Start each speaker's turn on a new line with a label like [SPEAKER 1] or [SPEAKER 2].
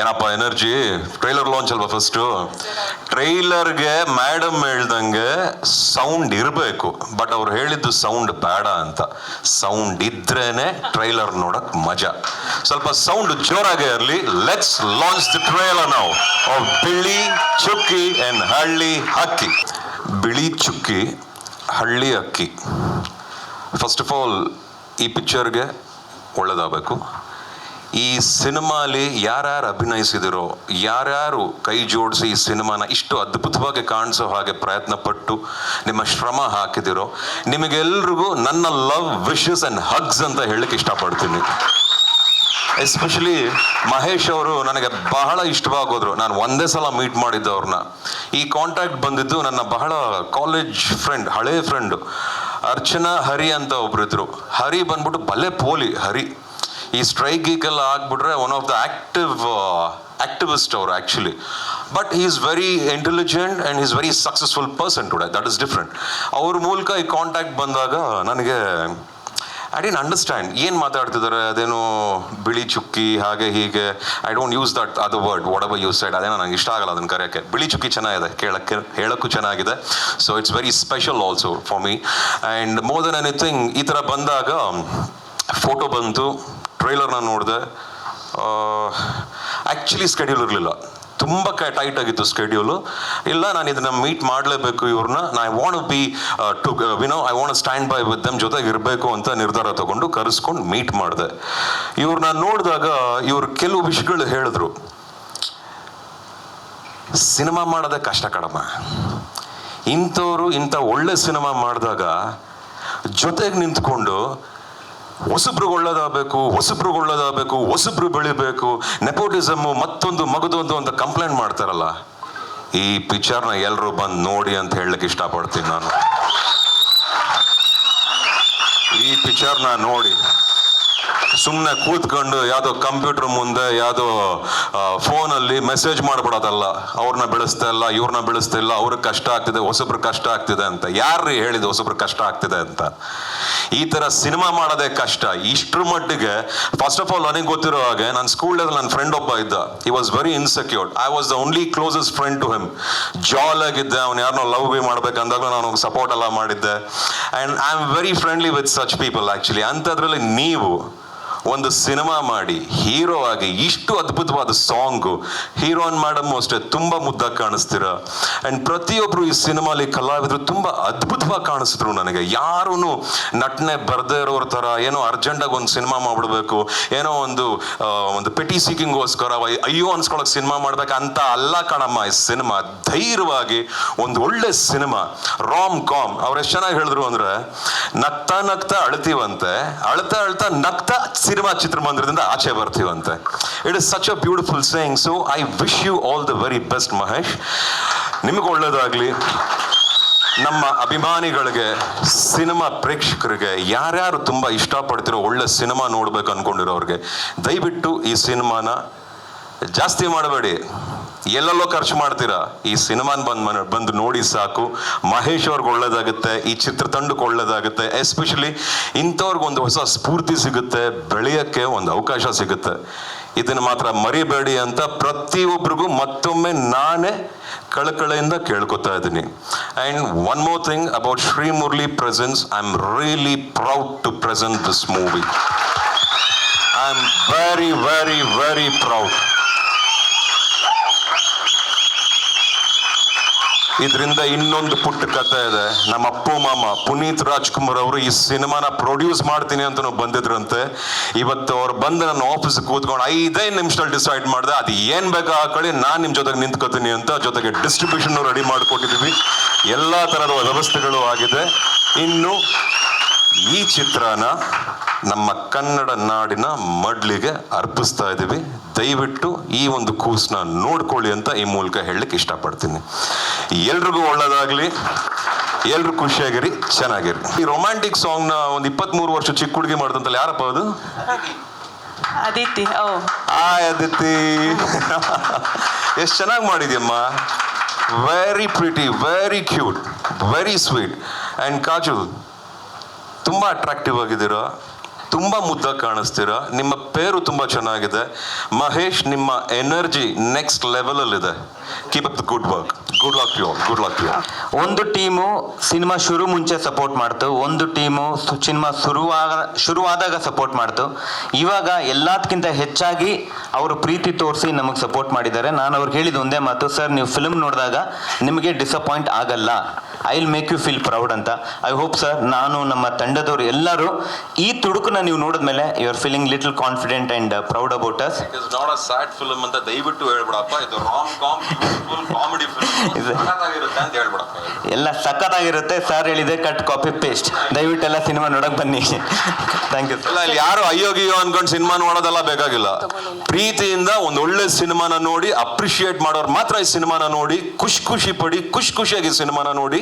[SPEAKER 1] ಏನಪ್ಪ, energy? Trailer launch ಅಲ್ವಾ first ಟ್ರೈಲರ್ಗೆ ಮೇಡಮ್ ಹೇಳ್ದಂಗೆ ಸೌಂಡ್ ಇರಬೇಕು ಬಟ್ ಅವ್ರು ಹೇಳಿದ್ದು ಸೌಂಡ್ ಬೇಡ ಅಂತ. ಸೌಂಡ್ ಇದ್ರೇನೆ ಟ್ರೈಲರ್ ನೋಡಕ್ ಮಜಾ. ಸ್ವಲ್ಪ ಸೌಂಡ್ ಜೋರಾಗೇ ಇರಲಿ ಲೆಟ್ಸ್ ಲಾಂಚ್ ದಿ ಟ್ರೈಲರ್ ನಾವು ಬಿಳಿ ಚುಕ್ಕಿ ಅಂಡ್ ಹಳ್ಳಿ ಅಕ್ಕಿ ಬಿಳಿ ಚುಕ್ಕಿ, ಹಳ್ಳಿ ಅಕ್ಕಿ ಫಸ್ಟ್ ಆಫ್ ಆಲ್ ಈ ಪಿಕ್ಚರ್ಗೆ ಒಳ್ಳೇದಾಗಬೇಕು. ಈ ಸಿನಿಮಾಲಿ ಯಾರ್ಯಾರು ಅಭಿನಯಿಸಿದಿರೋ, ಯಾರ್ಯಾರು ಕೈ ಜೋಡಿಸಿ ಈ ಸಿನಿಮಾನ ಇಷ್ಟು ಅದ್ಭುತವಾಗಿ ಕಾಣಿಸೋ ಹಾಗೆ ಪ್ರಯತ್ನ ಪಟ್ಟು ನಿಮ್ಮ ಶ್ರಮ ಹಾಕಿದಿರೋ, ನಿಮಗೆಲ್ರಿಗೂ ನನ್ನ ಲವ್ ವಿಶಸ್ ಆ್ಯಂಡ್ ಹಗ್ಸ್ ಅಂತ ಹೇಳಕ್ಕೆ ಇಷ್ಟಪಡ್ತೀನಿ. ಎಸ್ಪೆಷಲಿ ಮಹೇಶ್ ಅವರು ನನಗೆ ಬಹಳ ಇಷ್ಟವಾಗೋದ್ರು. ನಾನು ಒಂದೇ ಸಲ ಮೀಟ್ ಮಾಡಿದ್ದೆ ಅವ್ರನ್ನ. ಈ ಕಾಂಟ್ಯಾಕ್ಟ್ ಬಂದಿದ್ದು ನನ್ನ ಬಹಳ ಕಾಲೇಜ್ ಫ್ರೆಂಡ್ ಹಳೇ ಫ್ರೆಂಡು ಅರ್ಚನಾ ಹರಿ ಅಂತ ಒಬ್ರಿದ್ರು. ಹರಿ ಬಂದ್ಬಿಟ್ಟು ಭಲೆ ಪೋಲಿ, ಹರಿ. ಈ ಸ್ಟ್ರೈಕ್ ಗೀಕೆಲ್ಲ ಆಗ್ಬಿಟ್ರೆ one of the active activist ಅವರು actually but he is very intelligent and is very successful person today that is different ಅವ್ರ ಮೂಲಕ ಈ ಕಾಂಟ್ಯಾಕ್ಟ್ ಬಂದಾಗ ನನಗೆ ಐ ಡಿನ್ ಅಂಡರ್ಸ್ಟ್ಯಾಂಡ್ ಏನು ಮಾತಾಡ್ತಿದ್ದಾರೆ? ಅದೇನೋ ಬಿಳಿ ಚುಕ್ಕಿ, ಹಾಗೆ ಹೀಗೆ. ಐ ಡೋಂಟ್ ಯೂಸ್ ದಟ್ ಅದು ವರ್ಡ್ ವಾಟ್ ಅಬರ್ ಯೂಸ್ ಸೈಡ್ ಅದೇನೋ ನನಗೆ ಇಷ್ಟ ಆಗಲ್ಲ ಅದನ್ನು ಕರೆಯೋಕ್ಕೆ. ಬಿಳಿ ಚುಕ್ಕಿ ಚೆನ್ನಾಗಿದೆ, ಕೇಳೋಕ್ಕೆ, ಹೇಳೋಕ್ಕೂ ಚೆನ್ನಾಗಿದೆ. So it's very special also for me and more than anything ಈ ಥರ ಬಂದಾಗ ಫೋಟೋ ಬಂತು. ಟ್ರೈಲರ್ನ ನೋಡಿದೆ ಆ್ಯಕ್ಚುಲಿ ಸ್ಕೆಡ್ಯೂಲ್ ಇರಲಿಲ್ಲ. ತುಂಬ ಕ ಟೈಟ್ ಆಗಿತ್ತು ಸ್ಕೆಡ್ಯೂಲು ಇಲ್ಲ, ನಾನು ಇದನ್ನು ಮೀಟ್ ಮಾಡಲೇಬೇಕು ಇವ್ರನ್ನ. ನಾ I want be to winner I want stand by with them ಜೊತೆಗೆ ಇರಬೇಕು ಅಂತ ನಿರ್ಧಾರ ತಗೊಂಡು ಕರೆಸ್ಕೊಂಡು ಮೀಟ್ ಮಾಡಿದೆ. ಇವ್ರನ್ನ ನೋಡಿದಾಗ ಇವರು ಕೆಲವು ವಿಷಯಗಳು ಹೇಳಿದ್ರು. ಸಿನಿಮಾ ಮಾಡೋದೇ ಕಷ್ಟ ಕಡಮ ಇಂಥವ್ರು ಇಂಥ ಒಳ್ಳೆ ಸಿನಿಮಾ ಮಾಡಿದಾಗ ಜೊತೆಗೆ ನಿಂತ್ಕೊಂಡು ಹೊಸಬ್ರಿಗೆ ಒಳ್ಳೇದಾಗಬೇಕು ಹೊಸಬ್ರಿಗೆ ಒಳ್ಳೇದಾಗಬೇಕು ಹೊಸಬ್ರು ಬೆಳಿಬೇಕು. ನೆಪೋಟಿಸಮ್ ಮತ್ತೊಂದು ಮಗದೊಂದು ಅಂತ ಕಂಪ್ಲೇಂಟ್ ಮಾಡ್ತಾರಲ್ಲ. ಈ ಪಿಕ್ಚರ್ನ ಎಲ್ಲರೂ ಬಂದು ನೋಡಿ ಅಂತ ಹೇಳಲಿಕ್ಕೆ ಇಷ್ಟಪಡ್ತೀನಿ ನಾನು. ಈ ಪಿಕ್ಚರ್ನ ನೋಡಿ. ಸುಮ್ಮನೆ ಕೂತ್ಕೊಂಡು ಯಾವುದೋ ಕಂಪ್ಯೂಟರ್ ಮುಂದೆ, ಯಾವುದೋ ಫೋನಲ್ಲಿ ಮೆಸೇಜ್ ಮಾಡ್ಬಿಡೋದಲ್ಲ. ಅವ್ರನ್ನ ಬೆಳೆಸ್ತಾ ಇಲ್ಲ, ಇವ್ರನ್ನ ಬೆಳೆಸ್ತಾ ಇಲ್ಲ, ಅವ್ರಿಗೆ ಕಷ್ಟ ಆಗ್ತಿದೆ ಹೊಸಬ್ರು ಕಷ್ಟ ಆಗ್ತಿದೆ ಅಂತ. ಯಾರು ಹೇಳಿದ ಹೊಸಬ್ರು ಕಷ್ಟ ಆಗ್ತಿದೆ ಅಂತ? ಈ ಥರ ಸಿನಿಮಾ ಮಾಡೋದೇ ಕಷ್ಟ. ಇಷ್ಟ್ರ ಮಟ್ಟಿಗೆ ಫಸ್ಟ್ ಆಫ್ ಆಲ್ ನನಗೆ ಗೊತ್ತಿರೋ ಹಾಗೆ ನನ್ನ ಸ್ಕೂಲಲ್ಲಿ ನನ್ನ ಫ್ರೆಂಡ್ ಒಬ್ಬ ಇದ್ದ. He was very insecured I was the only closest friend to him ಜಾಲ್ ಆಗಿದ್ದೆ, ಅವ್ನು ಯಾರನ್ನೋ ಲವ್ ಬಿ ಮಾಡ್ಬೇಕಂದಾಗ ನಾನು ಸಪೋರ್ಟ್ ಎಲ್ಲ ಮಾಡಿದ್ದೆ. And I am very friendly with such people actually ಅಂಥದ್ರಲ್ಲಿ ನೀವು ಒಂದು ಸಿನಿಮಾ ಮಾಡಿ ಹೀರೋ ಆಗಿ ಇಷ್ಟು ಅದ್ಭುತವಾದ ಸಾಂಗು ಹೀರೋನ್ ಮೇಡಮ್ ಅಷ್ಟೇ ತುಂಬ ಮುದ್ದಾಗಿ ಕಾಣಿಸ್ತೀರ. ಅಂಡ್ ಪ್ರತಿಯೊಬ್ಬರು ಈ ಸಿನಿಮಾಲಿ ಕಲಾವಿದರು ತುಂಬ ಅದ್ಭುತವಾಗಿ ಕಾಣಿಸಿದ್ರು ನನಗೆ. ಯಾರೂ ನಟನೆ ಬರದೇ ಇರೋರ ಥರ ಏನೋ ಅರ್ಜೆಂಟಾಗಿ ಒಂದು ಸಿನಿಮಾ ಮಾಡಿಬಿಡ್ಬೇಕು, ಏನೋ ಒಂದು ಒಂದು ಪೆಟಿ ಸೀಕಿಂಗ್ಗೋಸ್ಕರ ಅಯ್ಯೋ ಅನ್ಸ್ಕೊಳಕ್ ಸಿನಿಮಾ ಮಾಡ್ಬೇಕು ಅಂತ ಅಲ್ಲ ಕಾಣಮ್ಮ, ಈ ಸಿನಿಮಾ ಧೈರ್ಯವಾಗಿ ಒಂದು ಒಳ್ಳೆ ಸಿನಿಮಾ. ರಾಮ್ ಕಾಮ್ ಅವ್ರು ಎಷ್ಟು ಚೆನ್ನಾಗಿ ಹೇಳಿದ್ರು ಅಂದ್ರೆ ನಗ್ತಾ ನಗ್ತಾ ಅಳ್ತೀವಂತೆ, ಅಳ್ತಾ ಅಳ್ತಾ ನಗ್ತಾ ಸಿನಿಮಾ ಚಿತ್ರಮಂದಿರದಿಂದ ಆಚೆ ಬರ್ತೀವಂತೆ. It is such a beautiful saying so I wish you all the very best Mahesh. ನಿಮಗೆ ಒಳ್ಳೇದಾಗ್ಲಿ. ನಮ್ಮ ಅಭಿಮಾನಿಗಳಿಗೆ, ಸಿನಿಮಾ ಪ್ರೇಕ್ಷಕರಿಗೆ, ಯಾರ್ಯಾರು ತುಂಬ ಇಷ್ಟಪಡ್ತಿರೋ ಒಳ್ಳೆ ಸಿನಿಮಾ ನೋಡ್ಬೇಕು ಅನ್ಕೊಂಡಿರೋರಿಗೆ, ದಯವಿಟ್ಟು ಈ ಸಿನಿಮಾನ ಜಾಸ್ತಿ ಮಾಡಬೇಡಿ. ಎಲ್ಲೆಲ್ಲೋ ಖರ್ಚು ಮಾಡ್ತೀರಾ? ಈ ಸಿನಿಮಾನ ಬಂದ್ ಬಂದು ನೋಡಿ ಸಾಕು. ಮಹೇಶ್ ಅವ್ರಿಗೆ ಒಳ್ಳೇದಾಗುತ್ತೆ, ಈ ಚಿತ್ರತಂಡಕ್ಕೆ ಒಳ್ಳೇದಾಗುತ್ತೆ. ಎಸ್ಪೆಷಲಿ ಇಂಥವ್ರಿಗೆ ಒಂದು ಹೊಸ ಸ್ಫೂರ್ತಿ ಸಿಗುತ್ತೆ, ಬೆಳೆಯೋಕ್ಕೆ ಒಂದು ಅವಕಾಶ ಸಿಗುತ್ತೆ. ಇದನ್ನು ಮಾತ್ರ ಮರಿಬೇಡಿ ಅಂತ ಪ್ರತಿಯೊಬ್ಬರಿಗೂ ಮತ್ತೊಮ್ಮೆ ನಾನೇ ಕಳಕಳೆಯಿಂದ ಕೇಳ್ಕೊತಾ ಇದ್ದೀನಿ. And one more thing about Shri Murali presence I am really proud to present this movie I am very very very proud ಇದರಿಂದ ಇನ್ನೊಂದು ಪುಟ್ಟ ಕಥೆ ಇದೆ. ನಮ್ಮ ಅಪ್ಪು ಮಾಮ ಪುನೀತ್ ರಾಜ್ಕುಮಾರ್ ಅವರು ಈ ಸಿನಿಮಾನ ಪ್ರೊಡ್ಯೂಸ್ ಮಾಡ್ತೀನಿ ಅಂತ ಬಂದಿದ್ರಂತೆ. ಇವತ್ತು ಅವ್ರು ಬಂದು ನನ್ನ ಆಫೀಸ್ ಕೂತ್ಕೊಂಡು ಐದೇ ನಿಮಿಷದಲ್ಲಿ ಡಿಸೈಡ್ ಮಾಡಿದೆ, ಅದು ಏನ್ ಬೇಕು ಹಾಕೊಳ್ಳಿ, ನಾನು ನಿಮ್ಮ ಜೊತೆಗೆ ನಿಂತ್ಕೋತೀನಿ ಅಂತ ಜೊತೆಗೆ ಡಿಸ್ಟ್ರಿಬ್ಯೂಷನ್ ರೆಡಿ ಮಾಡಿಕೊಟ್ಟಿದ್ದೀವಿ ಎಲ್ಲ ಥರದ ವ್ಯವಸ್ಥೆಗಳು ಆಗಿದೆ. ಇನ್ನು ಈ ಚಿತ್ರನ ನಮ್ಮ ಕನ್ನಡ ನಾಡಿನ ಮಡ್ಲಿಗೆ ಅರ್ಪಿಸ್ತಾ ಇದ್ದೀವಿ. ದಯವಿಟ್ಟು ಈ ಒಂದು ಕೂಸನ್ನ ನೋಡ್ಕೊಳ್ಳಿ ಅಂತ ಈ ಮೂಲಕ ಹೇಳಲಿಕ್ಕೆ ಇಷ್ಟಪಡ್ತೀನಿ. ಎಲ್ರಿಗೂ ಒಳ್ಳೇದಾಗ್ಲಿ. ಎಲ್ರು ಖುಷಿಯಾಗಿರಿ ಚೆನ್ನಾಗಿರಿ. ಈ ರೊಮ್ಯಾಂಟಿಕ್ ಸಾಂಗ್ನ ಒಂದು ಇಪ್ಪತ್ಮೂರು ವರ್ಷ ಚಿಕ್ಕ ಹುಡುಗಿ ಮಾಡಿದಂತಲ್ಲ ಯಾರಪ್ಪ ಅದು?
[SPEAKER 2] ಅದಿತಿ ಓ.
[SPEAKER 1] ಆ ಅದಿತಿ ಎಷ್ಟು ಚೆನ್ನಾಗಿ ಮಾಡಿದ್ಯಮ್ಮ. Very pretty very cute very sweet and Kajal ತುಂಬ ಅಟ್ರಾಕ್ಟಿವ್ ಆಗಿದ್ದೀರಾ ತುಂಬಾ ಮುದ್ದ ಕಾಣಿಸ್ತೀರಾ? ನಿಮ್ಮ ಪೇರು ತುಂಬ ಚೆನ್ನಾಗಿದೆ. ಮಹೇಶ್, ನಿಮ್ಮ ಎನರ್ಜಿ ನೆಕ್ಸ್ಟ್ ಲೆವೆಲ್ ಅಲ್ಲಿ ಇದೆ keep up the good work good luck you good luck you
[SPEAKER 3] ಒಂದು ಟೀಮು ಸಿನಿಮಾ ಶುರು ಮುಂಚೆ ಸಪೋರ್ಟ್ ಮಾಡ್ತು. ಒಂದು ಟೀಮು ಸಿನಿಮಾ ಶುರುವಾಗ, ಶುರುವಾದಾಗ ಸಪೋರ್ಟ್ ಮಾಡ್ತು. ಇವಾಗ ಎಲ್ಲದಕ್ಕಿಂತ ಹೆಚ್ಚಾಗಿ ಅವರು ಪ್ರೀತಿ ತೋರಿಸಿ ನಮಗೆ ಸಪೋರ್ಟ್ ಮಾಡಿದ್ದಾರೆ. ನಾನು ಅವ್ರಿಗೆ ಹೇಳಿದ ಒಂದೇ ಮಾತು, ಸರ್, ನೀವು ಫಿಲ್ಮ್ ನೋಡಿದಾಗ ನಿಮಗೆ ಡಿಸಪಾಯಿಂಟ್ ಆಗಲ್ಲ. I will make you feel proud ಅಂತ. ಐ ಹೋಪ್ ಸರ್ ನಾನು ನಮ್ಮ ತಂಡದವರು ಎಲ್ಲರೂ ಈ ತುಡುಕನ್ನ ನೀವು ನೋಡಿದ್ಮೇಲೆ you are feeling little confident and proud about us
[SPEAKER 1] is not a sad film ಅಂತ ದಯವಿಟ್ಟು ಹೇಳ್ಬಿಡಪ್ಪ. ಇದು ರಾಮ್ ಕಾಮ್ ಕಾಮಿಡಿ
[SPEAKER 3] ಇದು-
[SPEAKER 1] ಫಿಲ್ಮ್ ಅಂತ ಹೇಳ್ಬಿಡಪ್ಪ.
[SPEAKER 3] ಎಲ್ಲ ಸಖತ್ತಾಗಿರುತ್ತೆ. ಸರ್ ಹೇಳಿದೆ ಕಟ್ ಕಾಪಿ ಪೇಸ್ಟ್ ದಯವಿಟ್ಟು ಎಲ್ಲ ಸಿನಿಮಾ ನೋಡಕ್ ಬನ್ನಿ. ಥ್ಯಾಂಕ್ ಯು
[SPEAKER 1] ಇಲ್ಲ ಇಲ್ಲಿ ಯಾರು ಅಯ್ಯೋ ಗಿಯೋ ಅನ್ಕೊಂಡು ಸಿನಿಮಾ ನೋಡೋದೆಲ್ಲ ಬೇಕಾಗಿಲ್ಲ. ಪ್ರೀತಿಯಿಂದ ಒಂದು ಒಳ್ಳೆ ಸಿನಿಮಾನ ನೋಡಿ ಅಪ್ರಿಷಿಯೇಟ್ ಮಾಡೋರು ಮಾತ್ರ ಈ ಸಿನಿಮಾನ ನೋಡಿ ಖುಷಿ ಖುಷಿ ಪಡಿ ಖುಷಿ ಖುಷಿಯಾಗಿ ಸಿನಿಮಾನ ನೋಡಿ